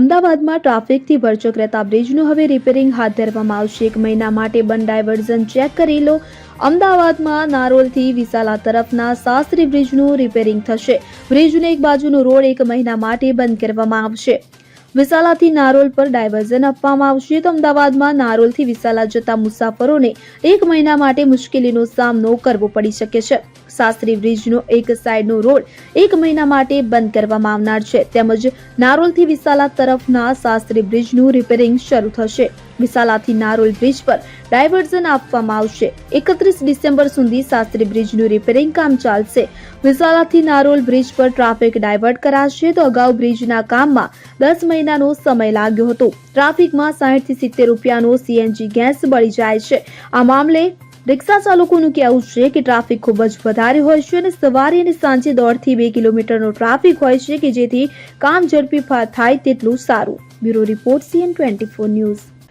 અમદાવાદમાં ટ્રાફિકથી ભરચક રહેતા બ્રિજનું હવે રિપેરિંગ હાથ ધરવામાં આવશે. એક મહિના માટે બંધ ડાયવર્ઝન ચેક કરી લો. અમદાવાદમાં નારોલથી વિસાલા તરફના શાસ્ત્રી બ્રિજનું રિપેરિંગ થશે. બ્રિજને એક બાજુનો રોડ એક મહિના માટે બંધ કરવામાં આવશે. વિસાલાથી નારોલ પર ડાયવર્ઝન આપવામાં આવશે તો અમદાવાદમાં નારોલથી વિસાલા જતા મુસાફરોને એક મહિના માટે મુશ્કેલીનો સામનો કરવો પડી શકે છે. શાસ્ત્રી બ્રિજનો એક સાઈડનો રોડ એક મહિના માટે બંધ કરવામાં આવનાર છે. તેમજ નારોલથી વિસાલા તરફના શાસ્ત્રી બ્રિજનું રિપેરિંગ શરૂ થશે. વિસાલાથી નારોલ બ્રિજ પર ડાયવર્ઝન આપવામાં આવશે. એકત્રીસ ડિસેમ્બર સુધી શાસ્ત્રી બ્રિજનું રિપેરિંગ કામ ચાલશે. વિસાલાથી નારોલ બ્રિજ પર ટ્રાફિક ડાયવર્ટ કરાશે તો અગાઉ બ્રિજના કામમાં દસ મહિનાનો સમય લાગ્યો હતો. ટ્રાફિકમાં સાહીઠથી સિત્તેર રૂપિયાનો સીએનજી ગેસ બળી જાય છે. આ મામલે રિક્ષા ચાલકોનું કહેવું છે કે ટ્રાફિક ખૂબ જ વધારે હોય છે અને સવારે અને સાંજે દોઢથી બે કિલોમીટરનો ટ્રાફિક હોય છે કે જેથી કામ ઝડપી થાય તેટલું સારું. Bureau report CN twenty four news.